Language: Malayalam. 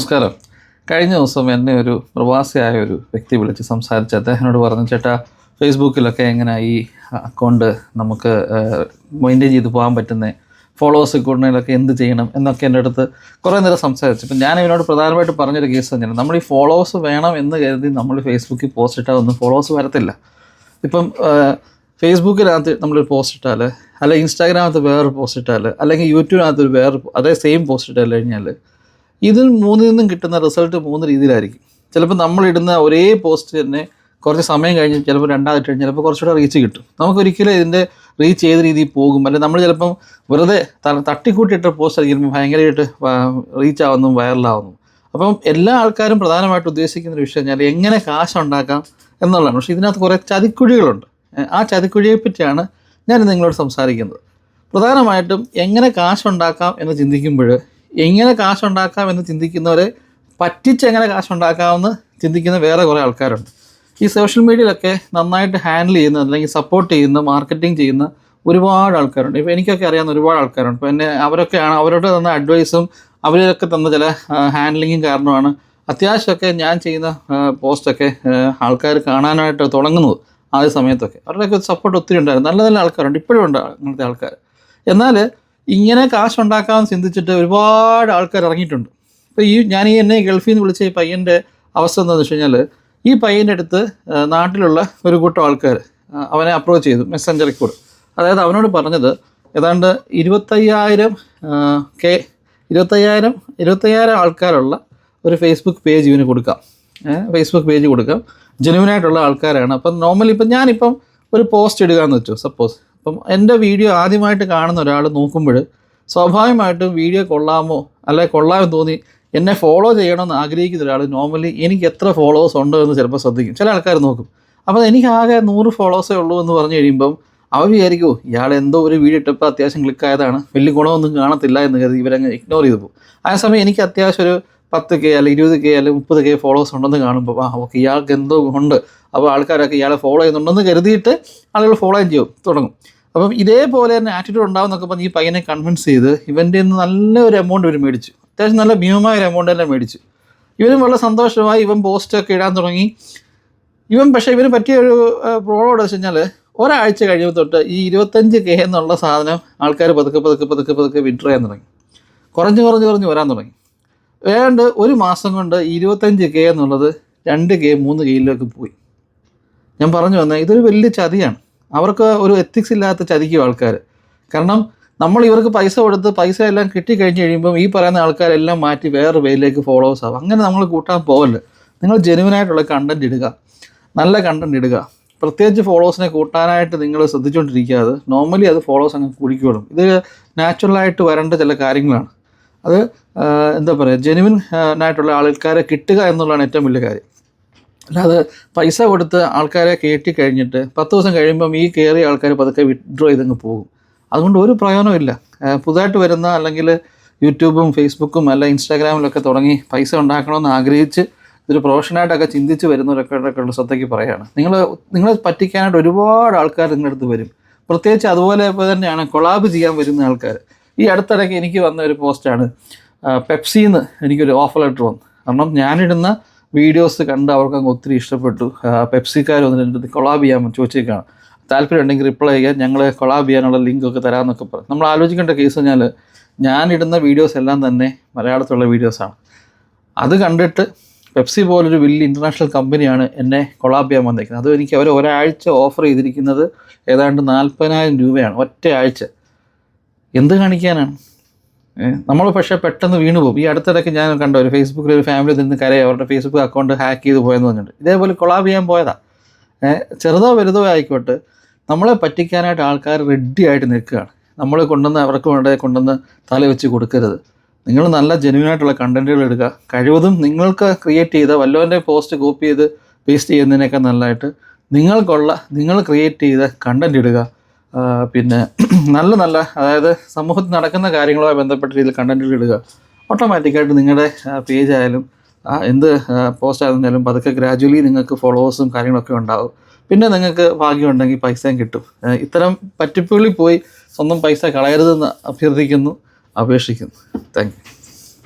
നമസ്കാരം. കഴിഞ്ഞ ദിവസം എന്നെ ഒരു പ്രവാസിയായ ഒരു വ്യക്തി വിളിച്ച് സംസാരിച്ച് അദ്ദേഹത്തിനോട് പറഞ്ഞു ചേട്ടാ ഫേസ്ബുക്കിലൊക്കെ എങ്ങനെ ഈ അക്കൗണ്ട് നമുക്ക് മെയിന്റെയിൻ ചെയ്ത് പോകാൻ പറ്റുന്നത് ഫോളോവേഴ്സ് കൂടുന്നതിലൊക്കെ എന്ത് ചെയ്യണം? എന്നൊക്കെ എന്റെ അടുത്ത് കുറേ നേരം സംസാരിച്ചു. ഇപ്പം ഞാൻ ഇവനോട് പ്രധാനമായിട്ട് പറഞ്ഞൊരു കേസ് തന്നെയാണ്. നമ്മൾ ഈ ഫോളോവേഴ്സ് വേണം എന്ന് കരുതി നമ്മൾ ഫേസ്ബുക്കിൽ പോസ്റ്റ് ഇട്ടാൽ ഒന്നും ഫോളോവേഴ്സ് വരത്തില്ല. ഇപ്പം ഫേസ്ബുക്കിനകത്ത് നമ്മൾ പോസ്റ്റ് ഇട്ടാൽ അല്ലെങ്കിൽ ഇൻസ്റ്റാഗ്രാമത്ത് വേറൊരു പോസ്റ്റ് ഇട്ടാൽ അല്ലെങ്കിൽ യൂട്യൂബിനകത്ത് ഒരു വേറെ അതേ സെയിം പോസ്റ്റ് ഇട്ടാൽ കഴിഞ്ഞാൽ ഇതിൽ മൂന്നിൽ നിന്നും കിട്ടുന്ന റിസൾട്ട് മൂന്ന് രീതിയിലായിരിക്കും. ചിലപ്പോൾ നമ്മളിടുന്ന ഒരേ പോസ്റ്റ് തന്നെ കുറച്ച് സമയം കഴിഞ്ഞ് ചിലപ്പോൾ രണ്ടാമത് കഴിഞ്ഞ് ചിലപ്പോൾ കുറച്ചുകൂടെ റീച്ച് കിട്ടും. നമുക്കൊരിക്കലും ഇതിന്റെ റീച്ച് ഏത് രീതിയിൽ പോകും? അല്ലെങ്കിൽ നമ്മൾ ചിലപ്പം വെറുതെ തട്ടിക്കൂട്ടിയിട്ട പോസ്റ്റ് ആയിരിക്കും ഭയങ്കരമായിട്ട് റീച്ച് ആവുന്നു വൈറലാവുന്നു അപ്പം എല്ലാ ആൾക്കാരും പ്രധാനമായിട്ട് ഉദ്ദേശിക്കുന്ന ഒരു വിഷയം ഞാൻ എങ്ങനെ കാശ് ഉണ്ടാക്കാം എന്നുള്ളതാണ്. പക്ഷേ ഇതിനകത്ത് കുറേ ചതിക്കുഴികളുണ്ട്. ആ ചതിക്കുഴിയെ പറ്റിയാണ് ഞാൻ നിങ്ങളോട് സംസാരിക്കുന്നത്. പ്രധാനമായിട്ടും എങ്ങനെ കാശുണ്ടാക്കാം എന്ന് ചിന്തിക്കുമ്പോൾ എങ്ങനെ കാശുണ്ടാക്കാം എന്ന് ചിന്തിക്കുന്നവരെ പറ്റിച്ച് എങ്ങനെ കാശുണ്ടാക്കാമെന്ന് ചിന്തിക്കുന്ന വേറെ കുറേ ആൾക്കാരുണ്ട്. ഈ സോഷ്യൽ മീഡിയയിലൊക്കെ നന്നായിട്ട് ഹാൻഡിൽ ചെയ്യുന്ന അല്ലെങ്കിൽ സപ്പോർട്ട് ചെയ്യുന്ന മാർക്കറ്റിംഗ് ചെയ്യുന്ന ഒരുപാട് ആൾക്കാരുണ്ട്. ഇപ്പോൾ എനിക്കൊക്കെ അറിയാവുന്ന ഒരുപാട് ആൾക്കാരുണ്ട്. ഇപ്പോൾ എന്നെ അവരൊക്കെയാണ് അവരോട് തന്ന അഡ്വൈസും അവരൊക്കെ തന്ന ചില ഹാൻഡ്ലിങ്ങും കാരണമാണ് അത്യാവശ്യമൊക്കെ ഞാൻ ചെയ്യുന്ന പോസ്റ്റൊക്കെ ആൾക്കാർ കാണാനായിട്ട് തുടങ്ങുന്നത് ആദ്യ സമയത്തൊക്കെ. അവരുടെയൊക്കെ സപ്പോർട്ട് ഒത്തിരി ഉണ്ടായിരുന്നു. നല്ല നല്ല ആൾക്കാരുണ്ട്. ഇപ്പോഴും ഉണ്ട് അങ്ങനത്തെ ആൾക്കാർ എന്നാൽ ഇങ്ങനെ കാശ് ഉണ്ടാക്കാമെന്ന് ചിന്തിച്ചിട്ട് ഒരുപാട് ആൾക്കാർ ഇറങ്ങിയിട്ടുണ്ട്. അപ്പോൾ ഈ ഞാൻ ഈ എന്നെ ഗൾഫിൽ നിന്ന് വിളിച്ച ഈ പയ്യന്റെ അവസ്ഥ എന്താണെന്ന് വെച്ച് കഴിഞ്ഞാൽ ഈ പയ്യന്റെ അടുത്ത് നാട്ടിലുള്ള ഒരു കൂട്ടം ആൾക്കാർ അവനെ അപ്രോച്ച് ചെയ്തു മെസ്സഞ്ചറിൽ കൂടെ. അതായത് അവനോട് പറഞ്ഞത് ഏതാണ്ട് ഇരുപത്തയ്യായിരം കെ ഇരുപത്തയ്യായിരം ഇരുപത്തയ്യായിരം ആൾക്കാരുള്ള ഒരു ഫേസ്ബുക്ക് പേജ് ഇവന് കൊടുക്കാം. ഫേസ്ബുക്ക് പേജ് കൊടുക്കാം. ജെനുവിനായിട്ടുള്ള ആൾക്കാരാണ്. അപ്പം നോർമലി ഇപ്പം ഞാനിപ്പം ഒരു പോസ്റ്റ് ഇടുക എന്ന് വെച്ചു സപ്പോസ് അപ്പം എന്റെ വീഡിയോ ആദ്യമായിട്ട് കാണുന്ന ഒരാൾ നോക്കുമ്പോൾ സ്വാഭാവികമായിട്ടും വീഡിയോ കൊള്ളാമോ അല്ലെ കൊള്ളാമെന്ന് തോന്നി എന്നെ ഫോളോ ചെയ്യണമെന്ന് ആഗ്രഹിക്കുന്ന ഒരാൾ നോർമലി എനിക്ക് എത്ര ഫോളോവേഴ്സ് ഉണ്ടോ എന്ന് ചിലപ്പോൾ ശ്രദ്ധിക്കും. ചില ആൾക്കാർ നോക്കും. അപ്പോൾ എനിക്ക് ആകെ നൂറ് ഫോളോവേഴ്സേ ഉള്ളൂ എന്ന് പറഞ്ഞു കഴിയുമ്പം അവ വിചാരിക്കുമോ ഇയാൾ എന്തോ ഒരു വീഡിയോ ഇട്ടപ്പോൾ അത്യാവശ്യം ക്ലിക്ക് ആയതാണ്. വലിയ ഗുണമൊന്നും കാണത്തില്ല എന്ന് കരുതി ഇവരങ്ങ് ഇഗ്നോർ ചെയ്തു പോകും. ആ അതേസമയം എനിക്ക് അത്യാവശ്യം ഒരു പത്ത് കെ അല്ലെങ്കിൽ ഇരുപത് കെ അല്ലെങ്കിൽ മുപ്പത് കെ ഫോളോവേഴ്സ് ഉണ്ടെന്ന് കാണുമ്പോൾ ആ ഓക്കെ ഇയാൾക്ക് എന്തോ ഉണ്ട് അപ്പോൾ ആൾക്കാരൊക്കെ ഇയാളെ ഫോളോ ചെയ്യുന്നുണ്ടെന്ന് കരുതിയിട്ട് ആളുകൾ ഫോളോ ചെയ്യും തുടങ്ങും. അപ്പം ഇതേപോലെ തന്നെ ആറ്റിറ്റ്യൂഡ് ഉണ്ടാവും എന്നൊക്കെ പറഞ്ഞ് ഈ പയ്യനെ കൺവിൻസ് ചെയ്ത് ഇവന്റെ നിന്ന് നല്ലൊരു എമൗണ്ട് ഇവർ മേടിച്ചു. അത്യാവശ്യം നല്ല ഭീമമായ ഒരു എമൗണ്ട് തന്നെ മേടിച്ചു. ഇവനും വളരെ സന്തോഷമായി ഇവൻ പോസ്റ്റൊക്കെ ഇടാൻ തുടങ്ങി. ഇവൻ പക്ഷേ ഇവന് പറ്റിയ ഒരു പ്രോബ്ലം വെച്ച് കഴിഞ്ഞാൽ ഒരാഴ്ച കഴിയുമ്പോൾ തൊട്ട് ഈ ഇരുപത്തഞ്ച് കെ എന്നുള്ള സാധനം ആൾക്കാർ പതുക്കെ പതുക്കെ പതുക്കെ പതുക്കെ വിഡ്രോ ചെയ്യാൻ തുടങ്ങി. കുറഞ്ഞ് കുറഞ്ഞ് കുറഞ്ഞ് വരാൻ തുടങ്ങി. ഏതാണ്ട് ഒരു മാസം കൊണ്ട് ഇരുപത്തഞ്ച് കെ എന്നുള്ളത് രണ്ട് കെ മൂന്ന് കെയിലേക്ക് പോയി. ഞാൻ പറഞ്ഞു വന്നത് ഇതൊരു വലിയ ചതിയാണ്. അവർക്ക് ഒരു എത്തിക്സ് ഇല്ലാത്ത ചതിക്കും ആൾക്കാർ കാരണം നമ്മൾ ഇവർക്ക് പൈസ കൊടുത്ത് പൈസ എല്ലാം കിട്ടി കിട്ടിക്കഴിഞ്ഞ് കഴിയുമ്പം ഈ പറയുന്ന ആൾക്കാരെല്ലാം മാറ്റി വേറെ പേരിലേക്ക് ഫോളോവേഴ്സ് ആവും. അങ്ങനെ നമ്മൾ കൂട്ടാൻ പോകല്ല നിങ്ങൾ ജെനുവിനായിട്ടുള്ള കണ്ടന്റ് ഇടുക. നല്ല കണ്ടന്റ് ഇടുക. പ്രത്യേകിച്ച് ഫോളോവേഴ്സിനെ കൂട്ടാനായിട്ട് നിങ്ങൾ ശ്രദ്ധിച്ചുകൊണ്ടിരിക്കാതെ നോർമലി അത് ഫോളോവേഴ്സ് അങ്ങ് കുടിക്കോളും ഇത് നാച്ചുറലായിട്ട് വരേണ്ട ചില കാര്യങ്ങളാണ്. അത് എന്താ പറയുക ജെനുവിൻ ആയിട്ടുള്ള ആൾക്കാരെ കിട്ടുക എന്നുള്ളതാണ് ഏറ്റവും വലിയ കാര്യം. അല്ലാതെ പൈസ കൊടുത്ത് ആൾക്കാരെ കയറ്റി കഴിഞ്ഞിട്ട് പത്ത് ദിവസം കഴിയുമ്പം ഈ കയറിയ ആൾക്കാർ പതുക്കെ വിഡ്രോ ചെയ്തങ്ങ് പോകും. അതുകൊണ്ട് ഒരു പ്രയോജനമില്ല പുതുതായിട്ട് വരുന്ന അല്ലെങ്കിൽ യൂട്യൂബും ഫേസ്ബുക്കും അല്ല ഇൻസ്റ്റാഗ്രാമിലൊക്കെ തുടങ്ങി പൈസ ഉണ്ടാക്കണമെന്ന് ആഗ്രഹിച്ച് ഇതൊരു പ്രൊഫഷനായിട്ടൊക്കെ ചിന്തിച്ച് വരുന്നവരൊക്കെ ശ്രദ്ധയ്ക്ക് പറയുകയാണ്. നിങ്ങൾ നിങ്ങളെ പറ്റിക്കാനായിട്ട് ഒരുപാട് ആൾക്കാർ നിങ്ങളുടെ അടുത്ത് വരും. പ്രത്യേകിച്ച് അതുപോലെ തന്നെയാണ് കൊളാബ് ചെയ്യാൻ വരുന്ന ആൾക്കാർ ഈ അടുത്തിടയ്ക്ക് എനിക്ക് വന്ന ഒരു പോസ്റ്റാണ് പെപ്സിന്ന് എനിക്കൊരു ഓഫർ ലെറ്റർ വന്നു. കാരണം ഞാനിടുന്ന വീഡിയോസ് കണ്ട് അവർക്ക് അങ്ങ് ഒത്തിരി ഇഷ്ടപ്പെട്ടു. പെപ്സിക്കാർ വന്നിട്ട് എന്റെ കൊളാബ് ചെയ്യാൻ ചോദിച്ചേക്കാണ് താല്പര്യം ഉണ്ടെങ്കിൽ റിപ്ലൈ ചെയ്യാൻ ഞങ്ങൾ കൊളാബ് ചെയ്യാനുള്ള ലിങ്കൊക്കെ തരാമെന്നൊക്കെ പറഞ്ഞു. നമ്മൾ ആലോചിക്കേണ്ട കേസ് കഴിഞ്ഞാൽ ഞാനിടുന്ന വീഡിയോസ് എല്ലാം തന്നെ മലയാളത്തിലുള്ള വീഡിയോസാണ് അത് കണ്ടിട്ട് പെപ്സി പോലൊരു വലിയ ഇന്റർനാഷണൽ കമ്പനിയാണ് എന്നെ കൊളാബ് ചെയ്യാൻ വന്നേക്കുന്നത്. അത് എനിക്ക് അവർ ഒരാഴ്ച ഓഫർ ചെയ്തിരിക്കുന്നത് ഏതാണ്ട് നാൽപ്പതിനായിരം രൂപയാണ്. ഒറ്റ ആഴ്ച എന്ത് കാണിക്കാനാണ്? നമ്മൾ പക്ഷേ പെട്ടെന്ന് വീണു പോകും ഈ അടുത്തിടയ്ക്ക് ഞാൻ കണ്ട ഒരു ഫേസ്ബുക്കിൽ ഒരു ഫാമിലി നിന്ന് കരയെ അവരുടെ ഫേസ്ബുക്ക് അക്കൗണ്ട് ഹാക്ക് ചെയ്ത് പോയെന്ന് പറഞ്ഞിട്ട്. ഇതേപോലെ കൊളാബ് ചെയ്യാൻ പോയതാ. ചെറുതോ വലുതോ ആയിക്കോട്ടെ നമ്മളെ പറ്റിക്കാനായിട്ട് ആൾക്കാർ റെഡി ആയിട്ട് നിൽക്കുകയാണ്. നമ്മൾ കൊണ്ടുവന്ന് അവർക്ക് വേണ്ട കൊണ്ടുവന്ന് തല വെച്ച് കൊടുക്കരുത്. നിങ്ങൾ നല്ല ജെനുവിനായിട്ടുള്ള കണ്ടന്റുകൾ എടുക്കുക കഴിവതും നിങ്ങൾക്ക് ക്രിയേറ്റ് ചെയ്ത വല്ലവന്റെ പോസ്റ്റ് കോപ്പി ചെയ്ത് പേസ്റ്റ് ചെയ്യുന്നതിനേക്കാൾ നല്ലതായിട്ട് നിങ്ങൾക്കുള്ള നിങ്ങൾ ക്രിയേറ്റ് ചെയ്ത കണ്ടന്റ് ഇടുക. പിന്നെ നല്ല നല്ല അതായത് സമൂഹത്തിൽ നടക്കുന്ന കാര്യങ്ങളുമായി ബന്ധപ്പെട്ട രീതിയിൽ കണ്ടന്റുകൾ ഇടുക. ഓട്ടോമാറ്റിക്കായിട്ട് നിങ്ങളുടെ പേജ് ആയാലും എന്ത് പോസ്റ്റ് ആയിരുന്നാലും പതുക്കെ ഗ്രാജുവലി നിങ്ങൾക്ക് ഫോളോവേഴ്സും കാര്യങ്ങളൊക്കെ ഉണ്ടാവും. പിന്നെ നിങ്ങൾക്ക് ഭാഗ്യമുണ്ടെങ്കിൽ പൈസയും കിട്ടും. ഇത്തരം പറ്റിപ്പുകളിൽ പോയി സ്വന്തം പൈസ കളയരുതെന്ന് അഭ്യർത്ഥിക്കുന്നു അപേക്ഷിക്കുന്നു. താങ്ക്